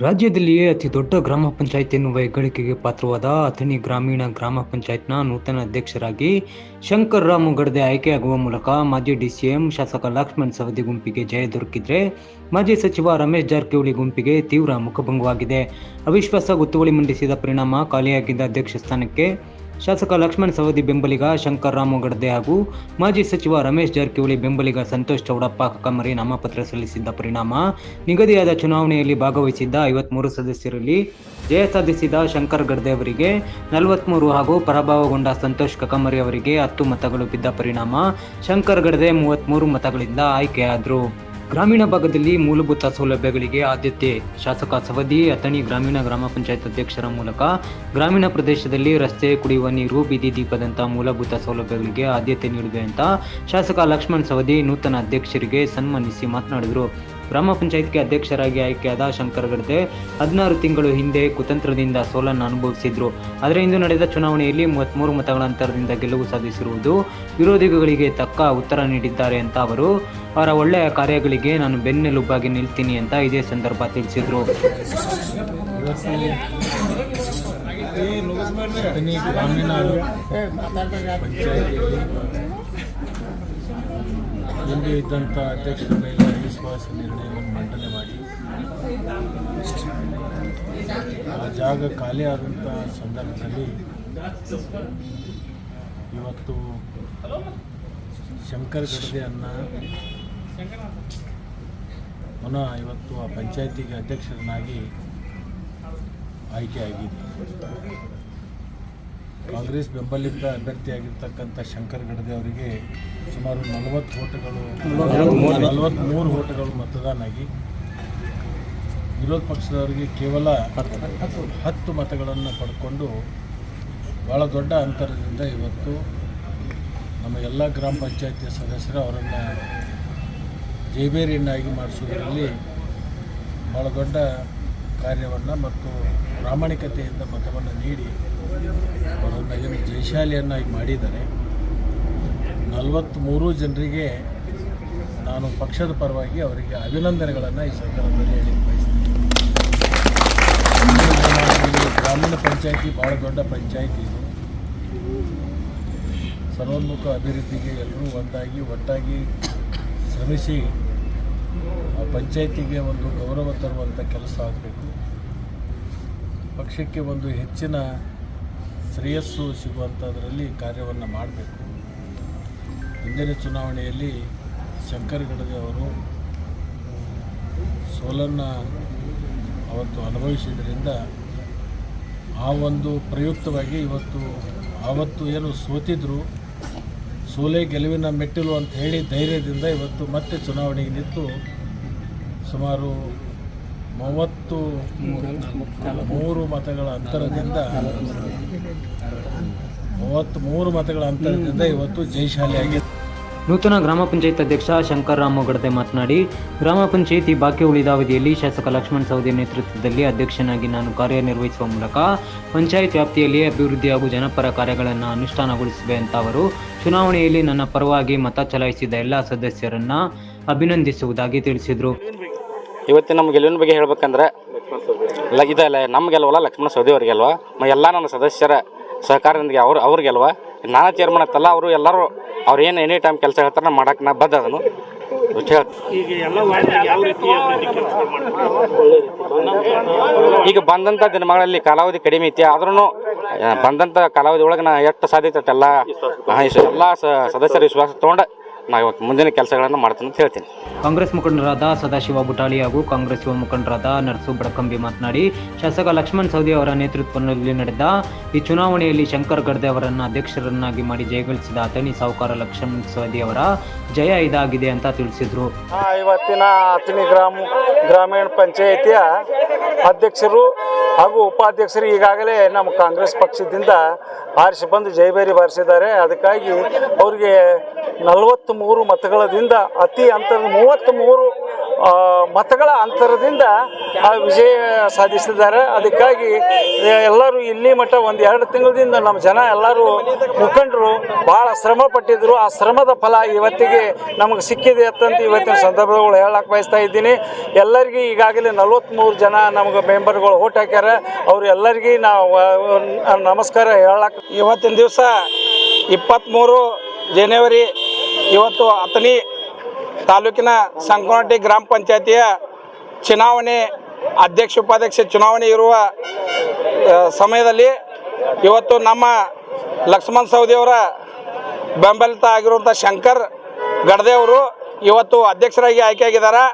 ರಾಜ್ಯದಲ್ಲಿಯೇ ಅತಿ ದೊಡ್ಡ ಗ್ರಾಮ ಪಂಚಾಯತ್ ಎನ್ನುವ ಹೆಗ್ಗಳಿಕೆಗೆ ಪಾತ್ರವಾದ ಅಥಣಿ ಗ್ರಾಮೀಣ ಗ್ರಾಮ ಪಂಚಾಯತ್ನ ನೂತನ ಅಧ್ಯಕ್ಷರಾಗಿ ಶಂಕರ್ ರಾಮು ಗಡ್ದೆ ಆಯ್ಕೆಯಾಗುವ ಮೂಲಕ ಮಾಜಿ ಡಿಸಿಎಂ ಶಾಸಕ ಲಕ್ಷ್ಮಣ್ ಸವದಿ ಗುಂಪಿಗೆ ಜಯ ದೊರಕಿದ್ರೆ ಮಾಜಿ ಸಚಿವ ರಮೇಶ್ ಜಾರಕಿಹೊಳಿ ಗುಂಪಿಗೆ ತೀವ್ರ ಮುಖಭಂಗವಾಗಿದೆ. ಅವಿಶ್ವಾಸ ಗೊತ್ತುವಳಿ ಮಂಡಿಸಿದ ಪರಿಣಾಮ ಖಾಲಿಯಾಗಿದ್ದ ಅಧ್ಯಕ್ಷ ಸ್ಥಾನಕ್ಕೆ ಶಾಸಕ ಲಕ್ಷ್ಮಣ್ ಸವದಿ ಬೆಂಬಲಿಗ ಶಂಕರ್ ರಾಮು ಗಡ್ದೆ ಹಾಗೂ ಮಾಜಿ ಸಚಿವ ರಮೇಶ್ ಜಾರಕಿಹೊಳಿ ಬೆಂಬಲಿಗ ಸಂತೋಷ್ ಚೌಡಪ್ಪ ಕಕ್ಕಮರಿ ನಾಮಪತ್ರ ಸಲ್ಲಿಸಿದ್ದ ಪರಿಣಾಮ ನಿಗದಿಯಾದ ಚುನಾವಣೆಯಲ್ಲಿ ಭಾಗವಹಿಸಿದ್ದ ಐವತ್ಮೂರು ಸದಸ್ಯರಲ್ಲಿ ಜಯ ಸಾಧಿಸಿದ ಶಂಕರ್ ಗಡ್ದೆ ಅವರಿಗೆ ನಲವತ್ಮೂರು ಹಾಗೂ ಪರಾಭವಗೊಂಡ ಸಂತೋಷ್ ಕಕಮರಿ ಅವರಿಗೆ ಹತ್ತು ಮತಗಳು ಬಿದ್ದ ಪರಿಣಾಮ ಶಂಕರ್ ಗಡ್ಡೆ ಮೂವತ್ಮೂರು ಮತಗಳಿಂದ ಆಯ್ಕೆಯಾದರು. ಗ್ರಾಮೀಣ ಭಾಗದಲ್ಲಿ ಮೂಲಭೂತ ಸೌಲಭ್ಯಗಳಿಗೆ ಆದ್ಯತೆ. ಶಾಸಕ ಸವದಿ, ಅಥಣಿ ಗ್ರಾಮೀಣ ಗ್ರಾಮ ಪಂಚಾಯತ್ ಅಧ್ಯಕ್ಷರ ಮೂಲಕ ಗ್ರಾಮೀಣ ಪ್ರದೇಶದಲ್ಲಿ ರಸ್ತೆ, ಕುಡಿಯುವ ನೀರು, ಬೀದಿ ದೀಪದಂತಹ ಮೂಲಭೂತ ಸೌಲಭ್ಯಗಳಿಗೆ ಆದ್ಯತೆ ನೀಡಿದೆ ಅಂತ ಶಾಸಕ ಲಕ್ಷ್ಮಣ್ ಸವದಿ ನೂತನ ಅಧ್ಯಕ್ಷರಿಗೆ ಸನ್ಮಾನಿಸಿ ಮಾತನಾಡಿದರು. ಗ್ರಾಮ ಪಂಚಾಯತ್ಗೆ ಅಧ್ಯಕ್ಷರಾಗಿ ಆಯ್ಕೆಯಾದ ಶಂಕರ್ ಗಡ್ದೆ ಹದಿನಾರು ತಿಂಗಳು ಹಿಂದೆ ಕುತಂತ್ರದಿಂದ ಸೋಲನ್ನು ಅನುಭವಿಸಿದ್ರು ಆದರೆ ಇಂದು ನಡೆದ ಚುನಾವಣೆಯಲ್ಲಿ ಮೂವತ್ತ್ಮೂರು ಮತಗಳ ಅಂತರದಿಂದ ಗೆಲುವು ಸಾಧಿಸಿರುವುದು ವಿರೋಧಿಗಳಿಗೆ ತಕ್ಕ ಉತ್ತರ ನೀಡಿದ್ದಾರೆ ಅಂತ ಅವರು ಅವರ ಒಳ್ಳೆಯ ಕಾರ್ಯಗಳಿಗೆ ನಾನು ಬೆನ್ನೆಲುಬಾಗಿ ನಿಲ್ತೀನಿ ಅಂತ ಇದೇ ಸಂದರ್ಭ ತಿಳಿಸಿದರು ಹಿಂದೆ ಇದ್ದಂಥ ಅಧ್ಯಕ್ಷರ ಮೇಲೆ ಅವಿಶ್ವಾಸ ನಿರ್ಣಯವನ್ನು ಮಂಡನೆ ಮಾಡಿ. ಆ ಜಾಗ ಖಾಲಿ ಆದಂಥ ಸಂದರ್ಭದಲ್ಲಿ ಇವತ್ತು ಶಂಕರ್ ಅನ್ನ ಪುನಃ ಇವತ್ತು ಆ ಪಂಚಾಯತಿಗೆ ಅಧ್ಯಕ್ಷರನ್ನಾಗಿ ಆಯ್ಕೆಯಾಗಿದೆ ಕಾಂಗ್ರೆಸ್ ಬೆಂಬಲಿತ ಅಭ್ಯರ್ಥಿಯಾಗಿರ್ತಕ್ಕಂಥ ಶಂಕರ್ ಗಡದೆ ಅವರಿಗೆ ಸುಮಾರು ನಲವತ್ತು ಓಟುಗಳು ನಲವತ್ತ್ಮೂರು ಓಟುಗಳು ಮತದಾನ ಆಗಿ ವಿರೋಧ ಪಕ್ಷದವರಿಗೆ ಕೇವಲ ಹತ್ತು ಮತಗಳನ್ನು ಪಡ್ಕೊಂಡು ಭಾಳ ದೊಡ್ಡ ಅಂತರದಿಂದ ಇವತ್ತು ನಮ್ಮ ಎಲ್ಲ ಗ್ರಾಮ ಪಂಚಾಯತಿ ಸದಸ್ಯರು ಅವರನ್ನು ಜೈಬೇರಿಯನ್ನಾಗಿ ಮಾಡಿಸೋದರಲ್ಲಿ ಭಾಳ ದೊಡ್ಡ ಕಾರ್ಯವನ್ನು ಮತ್ತು ಪ್ರಾಮಾಣಿಕತೆಯಿಂದ ಮತವನ್ನು ನೀಡಿ ಅವರನ್ನು ಏನು ಜಯಶಾಲಿಯನ್ನಾಗಿ ಮಾಡಿದ್ದಾರೆ. ನಲವತ್ತ್ಮೂರು ಜನರಿಗೆ ನಾನು ಪಕ್ಷದ ಪರವಾಗಿ ಅವರಿಗೆ ಅಭಿನಂದನೆಗಳನ್ನು ಈ ಸಂದರ್ಭದಲ್ಲಿ ಹೇಳಿ ಬಯಸ್ತೀನಿ. ಗ್ರಾಮೀಣ ಪಂಚಾಯಿತಿ ಭಾಳ ದೊಡ್ಡ ಪಂಚಾಯಿತಿ ಇದು. ಸರ್ವೋನ್ಮುಖ ಅಭಿವೃದ್ಧಿಗೆ ಎಲ್ಲರೂ ಒಂದಾಗಿ ಒಟ್ಟಾಗಿ ಶ್ರಮಿಸಿ ಆ ಪಂಚಾಯಿತಿಗೆ ಒಂದು ಗೌರವ ತರುವಂಥ ಕೆಲಸ ಆಗಬೇಕು. ಪಕ್ಷಕ್ಕೆ ಒಂದು ಹೆಚ್ಚಿನ ಶ್ರೇಯಸ್ಸು ಸಿಗುವಂಥದ್ರಲ್ಲಿ ಕಾರ್ಯವನ್ನು ಮಾಡಬೇಕು. ಹಿಂದಿನ ಚುನಾವಣೆಯಲ್ಲಿ ಶಂಕರ್ ಗಡಗೆ ಅವರು ಸೋಲನ್ನು ಅವತ್ತು ಅನುಭವಿಸಿದ್ದರಿಂದ ಆ ಒಂದು ಪ್ರಯುಕ್ತವಾಗಿ ಇವತ್ತು ಆವತ್ತು ಏನು ಸೋತಿದ್ರು, ಸೋಲೆ ಗೆಲುವಿನ ಮೆಟ್ಟಿಲು ಅಂತ ಹೇಳಿ ಧೈರ್ಯದಿಂದ ಇವತ್ತು ಮತ್ತೆ ಚುನಾವಣೆಗೆ ನಿಂತು ಸುಮಾರು ಮೂವತ್ತು, ಮೂರು ಮತಗಳ ಅಂತರದಿಂದ ಮೂವತ್ತು ಮೂರು ಮತಗಳ ಅಂತರದಿಂದ ಇವತ್ತು ಜಯಶಾಲಿಯಾಗಿದೆ ನೂತನ ಗ್ರಾಮ ಪಂಚಾಯತ್ ಅಧ್ಯಕ್ಷ ಶಂಕರ್ ಗಡ್ದೆ ಮಾತನಾಡಿ, ಗ್ರಾಮ ಪಂಚಾಯಿತಿ ಬಾಕಿ ಉಳಿದ ಅವಧಿಯಲ್ಲಿ ಶಾಸಕ ಲಕ್ಷ್ಮಣ್ ಸವದಿ ನೇತೃತ್ವದಲ್ಲಿ ಅಧ್ಯಕ್ಷನಾಗಿ ನಾನು ಕಾರ್ಯನಿರ್ವಹಿಸುವ ಮೂಲಕ ಪಂಚಾಯತ್ ವ್ಯಾಪ್ತಿಯಲ್ಲಿ ಅಭಿವೃದ್ಧಿ ಹಾಗೂ ಜನಪರ ಕಾರ್ಯಗಳನ್ನು ಅನುಷ್ಠಾನಗೊಳಿಸಿವೆ ಅಂತ ಅವರು ಚುನಾವಣೆಯಲ್ಲಿ ನನ್ನ ಪರವಾಗಿ ಮತ ಚಲಾಯಿಸಿದ ಎಲ್ಲ ಸದಸ್ಯರನ್ನ ಅಭಿನಂದಿಸುವುದಾಗಿ ತಿಳಿಸಿದರು. ಇವತ್ತಿನ ನಮ್ಮ ಗೆಲುವಿನ ಬಗ್ಗೆ ಹೇಳ್ಬೇಕಂದ್ರೆ ಇಲ್ಲ ಇದಲ್ಲ ನಮ್ಮ ಗೆಲುವಲ್ಲ ಲಕ್ಷ್ಮಣ ಸೌದಿ ಅವ್ರಿಗೆ ಅಲ್ವಾ? ಮ, ಎಲ್ಲ ನನ್ನ ಸದಸ್ಯರ ಸಹಕಾರದೊಂದಿಗೆ ಅವ್ರು ಅವ್ರಿಗೆಲ್ವ ನಾನಾ ಚೇರ್ಮನ್ ಅವರು ಎಲ್ಲರೂ, ಅವ್ರು ಏನು ಎನಿ ಟೈಮ್ ಕೆಲಸ ಹೇಳ್ತಾರೆ ನಾನು ಮಾಡಕ್ಕೆ ನಾ ಬದ್ಧ ಅದನ್ನು. ಈಗ ಬಂದಂಥ ದಿನಮಾಗಳಲ್ಲಿ ಕಾಲಾವಧಿ ಕಡಿಮೆ ಐತಿ ಆದ್ರೂ ಬಂದಂಥ ಕಾಲಾವಧಿ ಒಳಗೆ ನಾ ಎಷ್ಟು ಸಾಧ್ಯತೆ ಅಷ್ಟೆಲ್ಲ ಎಲ್ಲ ಸದಸ್ಯರ ವಿಶ್ವಾಸ ತೊಗೊಂಡು ನಾ ಇವತ್ತು ಮುಂದಿನ ಕೆಲಸಗಳನ್ನು ಮಾಡ್ತೀನಿ ಅಂತ ಹೇಳ್ತೀನಿ. ಕಾಂಗ್ರೆಸ್ ಮುಖಂಡರಾದ ಸದಾಶಿವ ಬುಟಾಳಿ ಹಾಗೂ ಕಾಂಗ್ರೆಸ್ ಯುವ ಮುಖಂಡರಾದ ನರಸು ಬಡಕಂಬಿ ಮಾತನಾಡಿ ಶಾಸಕ ಲಕ್ಷ್ಮಣ್ ಸವದಿ ಅವರ ನೇತೃತ್ವದಲ್ಲಿ ನಡೆದ ಈ ಚುನಾವಣೆಯಲ್ಲಿ ಶಂಕರ್ ಗಡ್ದೆ ಅವರನ್ನು ಅಧ್ಯಕ್ಷರನ್ನಾಗಿ ಮಾಡಿ ಜಯಗಳಿಸಿದ ಅಥಣಿ ಸಾಹುಕಾರ ಲಕ್ಷ್ಮಣ್ ಸವದಿ ಅವರ ಜಯ ಇದಾಗಿದೆ ಅಂತ ತಿಳಿಸಿದರು. ಆ, ಇವತ್ತಿನ ಅಥಣಿ ಗ್ರಾಮ ಗ್ರಾಮೀಣ ಪಂಚಾಯಿತಿಯ ಅಧ್ಯಕ್ಷರು ಹಾಗೂ ಉಪಾಧ್ಯಕ್ಷರು ಈಗಾಗಲೇ ನಮ್ಮ ಕಾಂಗ್ರೆಸ್ ಪಕ್ಷದಿಂದ ಆರಿಸಿ ಬಂದು ಜೈಬೇರಿ ಬಾರಿಸಿದ್ದಾರೆ. ಅದಕ್ಕಾಗಿ ಅವರಿಗೆ ನಲವತ್ತ್ ಮೂರು ಮತಗಳದಿಂದ ಅತಿ ಅಂತ ಮೂವತ್ತ್ ಮೂರು ಮತಗಳ ಅಂತರದಿಂದ ಆ ವಿಜಯ ಸಾಧಿಸಿದ್ದಾರೆ. ಅದಕ್ಕಾಗಿ ಎಲ್ಲರೂ ಇಲ್ಲಿ ಮಟ್ಟ ಒಂದು ಎರಡು ತಿಂಗಳಿಂದ ನಮ್ಮ ಜನ ಎಲ್ಲರೂ ಮುಖಂಡರು ಭಾಳ ಶ್ರಮ ಪಟ್ಟಿದ್ರು. ಆ ಶ್ರಮದ ಫಲ ಇವತ್ತಿಗೆ ನಮಗೆ ಸಿಕ್ಕಿದೆ ಅಂತಂತ ಇವತ್ತಿನ ಸಂದರ್ಭಗಳು ಹೇಳಕ್ಕೆ ಬಯಸ್ತಾ ಇದ್ದೀನಿ. ಎಲ್ಲರಿಗೂ ಈಗಾಗಲೇ ನಲವತ್ತ್ಮೂರು ಜನ ನಮಗೆ ಮೆಂಬರ್ಗಳು ಓಟ್ ಹಾಕ್ಯಾರ. ಅವ್ರು ಎಲ್ಲರಿಗೂ ನಾವು ನಮಸ್ಕಾರ ಹೇಳಕ್ಕೆ ಇವತ್ತಿನ ದಿವಸ ಇಪ್ಪತ್ತ್ಮೂರು ಜನವರಿ, ಇವತ್ತು ಅತನಿ ತಾಲೂಕಿನ ಸಂಕೋನಟ್ಟಿ ಗ್ರಾಮ ಪಂಚಾಯತಿಯ ಚುನಾವಣೆ, ಅಧ್ಯಕ್ಷ ಉಪಾಧ್ಯಕ್ಷ ಚುನಾವಣೆ ಇರುವ ಸಮಯದಲ್ಲಿ ಇವತ್ತು ನಮ್ಮ ಲಕ್ಷ್ಮಣ್ ಸೌದಿಯವರ ಬೆಂಬಲಿತ ಆಗಿರುವಂಥ ಶಂಕರ್ ಗಡದೇವರು ಇವತ್ತು ಅಧ್ಯಕ್ಷರಾಗಿ ಆಯ್ಕೆಯಾಗಿದ್ದಾರೆ.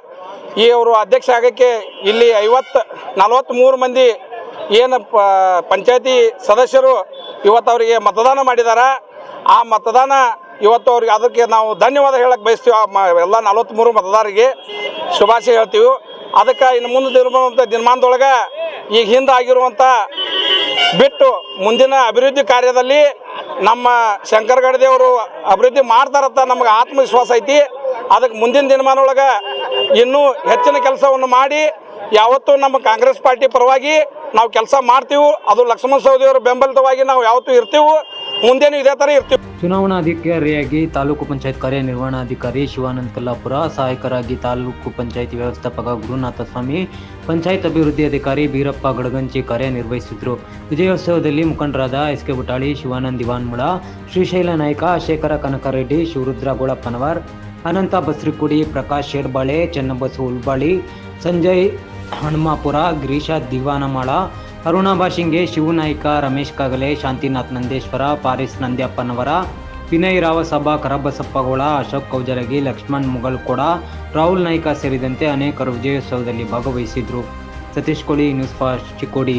ಈ ಅವರು ಅಧ್ಯಕ್ಷ ಆಗೋಕ್ಕೆ ಇಲ್ಲಿ ಐವತ್ತು ನಲವತ್ತ್ಮೂರು ಮಂದಿ ಏನು ಪಂಚಾಯತಿ ಸದಸ್ಯರು ಇವತ್ತು ಅವರಿಗೆ ಮತದಾನ ಮಾಡಿದ್ದಾರೆ. ಆ ಮತದಾನ ಇವತ್ತು ಅವ್ರಿಗೆ ಅದಕ್ಕೆ ನಾವು ಧನ್ಯವಾದ ಹೇಳಕ್ಕೆ ಬಯಸ್ತೀವಿ. ಎಲ್ಲ ನಲವತ್ತ್ಮೂರು ಮತದಾರರಿಗೆ ಶುಭಾಶಯ ಹೇಳ್ತೀವಿ. ಅದಕ್ಕೆ ಇನ್ನು ಮುಂದೆ ದಿನಬಂದಂಥ ದಿನಮಾನದೊಳಗೆ ಈಗ ಹಿಂದೆ ಆಗಿರುವಂಥ ಬಿಟ್ಟು ಮುಂದಿನ ಅಭಿವೃದ್ಧಿ ಕಾರ್ಯದಲ್ಲಿ ನಮ್ಮ ಶಂಕರ್ ಗಡದೇವರು ಅಭಿವೃದ್ಧಿ ಮಾಡ್ತಾರಂತ ನಮಗೆ ಆತ್ಮವಿಶ್ವಾಸ ಐತಿ. ಅದಕ್ಕೆ ಮುಂದಿನ ದಿನಮಾನೊಳಗೆ ಇನ್ನೂ ಹೆಚ್ಚಿನ ಕೆಲಸವನ್ನು ಮಾಡಿ ಯಾವತ್ತೂ ನಮ್ಮ ಕಾಂಗ್ರೆಸ್ ಪಾರ್ಟಿ ಪರವಾಗಿ ನಾವು ಕೆಲಸ ಮಾಡ್ತೀವಿ. ಅದು ಲಕ್ಷ್ಮಣ ಸೌದಿಯವರ ಬೆಂಬಲಿತವಾಗಿ ನಾವು ಯಾವತ್ತೂ ಇರ್ತೀವಿ. ಮುಂದೇನು ಇದೇ ತರ ಇರ್ತೀವಿ. ಚುನಾವಣಾಧಿಕಾರಿಯಾಗಿ ತಾಲೂಕು ಪಂಚಾಯತ್ ಕಾರ್ಯನಿರ್ವಹಣಾಧಿಕಾರಿ ಶಿವಾನಂದ ಕಲ್ಲಾಪುರ, ಸಹಾಯಕರಾಗಿ ತಾಲೂಕು ಪಂಚಾಯತಿ ವ್ಯವಸ್ಥಾಪಕ ಗುರುನಾಥ ಸ್ವಾಮಿ ಪಂಚಾಯತ್ ಅಭಿವೃದ್ಧಿ ಅಧಿಕಾರಿ ಬೀರಪ್ಪ ಗಡಗಂಚಿ ಕಾರ್ಯನಿರ್ವಹಿಸಿದ್ರು. ವಿಜಯೋತ್ಸವದಲ್ಲಿ ಮುಖಂಡರಾದ ಎಸ್ ಕೆ ಬುಟಾಳಿ, ಶಿವಾನಂದ್ ದಿವಾನ್ಮುಳ, ಶ್ರೀಶೈಲ ನಾಯ್ಕ, ಶೇಖರ ಕನಕರೆಡ್ಡಿ, ಶಿವರುದ್ರ ಗೋಳಪ್ಪನವರ್, ಅನಂತ ಬಸ್ರಿಕುಡಿ, ಪ್ರಕಾಶ್ ಶೇರ್ಬಾಳೆ, ಚೆನ್ನಬಸು ಉಲ್ಬಾಳಿ, ಸಂಜಯ್ ಹನುಮಾಪುರ, ಗಿರೀಶ ದಿವಾನಮಾಳ ಅರುಣಾ ಭಾಷಿಂಗೆ ಶಿವನಾಯ್ಕ ರಮೇಶ್ ಕಾಗಲೆ, ಶಾಂತಿನಾಥ್ ನಂದೇಶ್ವರ, ಪಾರಿಸ್ ನಂದ್ಯಪ್ಪನವರ ವಿನಯ್ ರಾವಸಭಾ ಕರಬಸಪ್ಪಗೋಳ ಅಶೋಕ್ ಕೌಜರಗಿ ಲಕ್ಷ್ಮಣ್ ಮುಗಲ್ಕೋಡ, ರಾಹುಲ್ ನಾಯ್ಕ ಸೇರಿದಂತೆ ಅನೇಕರು ವಿಜಯೋತ್ಸವದಲ್ಲಿ ಭಾಗವಹಿಸಿದ್ರು. ಸತೀಶ್ ಕೋಳಿ ನ್ಯೂಸ್ ಫಾಸ್ಟ್ ಚಿಕ್ಕೋಡಿ.